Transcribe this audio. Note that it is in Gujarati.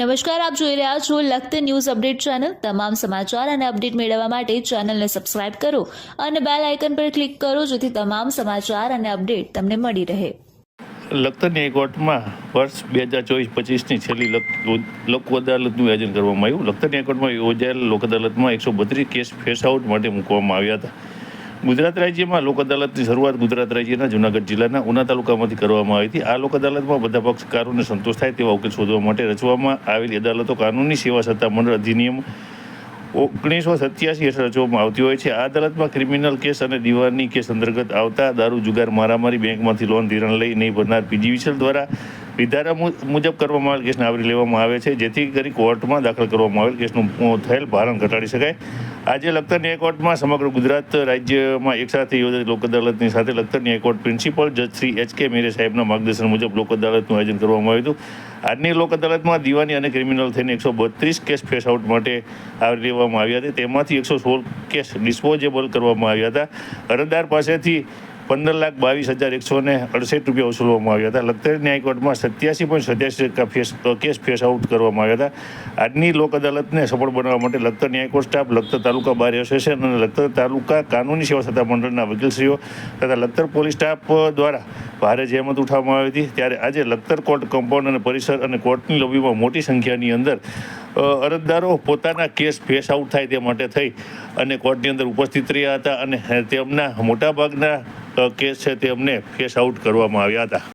નમસ્કાર, આપ જોઈ રહ્યા છો લખત ન્યૂઝ અપડેટ ચેનલ. તમામ સમાચાર અને અપડેટ મેળવવા માટે ચેનલને સબસ્ક્રાઇબ કરો અને બેલ આઇકન પર ક્લિક કરો જેથી તમામ સમાચાર અને અપડેટ તમને મળી રહે. લખતર ન્યાયકોર્ટમાં વર્ષ બે હજાર ચોવીસ પચીસની છેલ્લી લક- અદાલતનું આયોજન કરવામાં આવ્યું. લખતર ન્યાયકોર્ટમાં યોજાયેલ લોક અદાલતમાં એકસો બત્રીસ કેસ ફેસ આઉટ માટે મૂકવામાં આવ્યા હતા. ગુજરાત રાજ્યમાં લોક અદાલતની શરૂઆત ગુજરાત રાજ્યના જૂનાગઢ જિલ્લાના ઉના તાલુકામાંથી કરવામાં આવી હતી. આ લોક અદાલતમાં બધા પક્ષકારોને સંતોષ થાય તેવા ઉકેલ શોધવા માટે રચવામાં આવેલી અદાલતો કાનૂની સેવા સત્તા મંડળ અધિનિયમ ઓગણીસો સત્યાસી હેઠળ રચવામાં આવતી હોય છે. આ અદાલતમાં ક્રિમિનલ કેસ અને દીવાની કેસ અંતર્ગત આવતા દારૂ, જુગાર, મારામારી, બેંકમાંથી લોન ધિરાણ લઈ નહીં ભરનાર પીજીવીસીએલ દ્વારા વિધારા મુજબ કરવામાં આવેલ કેસને આવરી લેવામાં આવે છે. જેથી કરી કોર્ટમાં દાખલ કરવામાં આવેલ કેસનું થયેલ ભારણ ઘટાડી શકાય. આજે લખતર ન્યાય કોર્ટમાં સમગ્ર ગુજરાત રાજ્યમાં એકસાથે યોજાયેલી લોક અદાલતની સાથે લખતર ન્યાય કોર્ટ પ્રિન્સિપલ જજ શ્રી એચ કે મેરે સાહેબના માર્ગદર્શન મુજબ લોક અદાલતનું આયોજન કરવામાં આવ્યું હતું. આજની લોક અદાલતમાં દિવાની અને ક્રિમિનલ થઈને એકસો બત્રીસ કેસ ફેસ આઉટ માટે આવરી લેવામાં આવ્યા હતા. તેમાંથી એકસો સોળ કેસ ડિસ્પોઝેબલ કરવામાં આવ્યા હતા. અરજદાર પાસેથી પંદર લાખ બાવીસ હજાર એકસો ને અડસઠ રૂપિયા વસૂલવામાં આવ્યા હતા. લખતર ન્યાય કોર્ટમાં સત્યાસી પોઈન્ટ સત્યાસી ટકા ફેસ કેસ ફેસ આઉટ કરવામાં આવ્યા હતા. આજની લોક અદાલતને સફળ બનાવવા માટે લખતર ન્યાય court staff, Lakhtar taluka bar association અને લખતર તાલુકા કાનૂની સેવા સત્તા મંડળના વકીલશ્રીઓ તથા લખતર પોલીસ સ્ટાફ દ્વારા ભારે જહેમત ઉઠાવવામાં આવી હતી. ત્યારે આજે લખતર કોર્ટ કમ્પાઉન્ડ અને પરિસર અને કોર્ટની લોબીમાં મોટી સંખ્યાની અંદર અરજદારો પોતાના કેસ ફેસ આઉટ થાય તે માટે થઈ અને કોર્ટની અંદર ઉપસ્થિત રહ્યા હતા અને તેમના મોટાભાગના કેસ છે તેમને કેસ આઉટ કરવામાં આવ્યા હતા.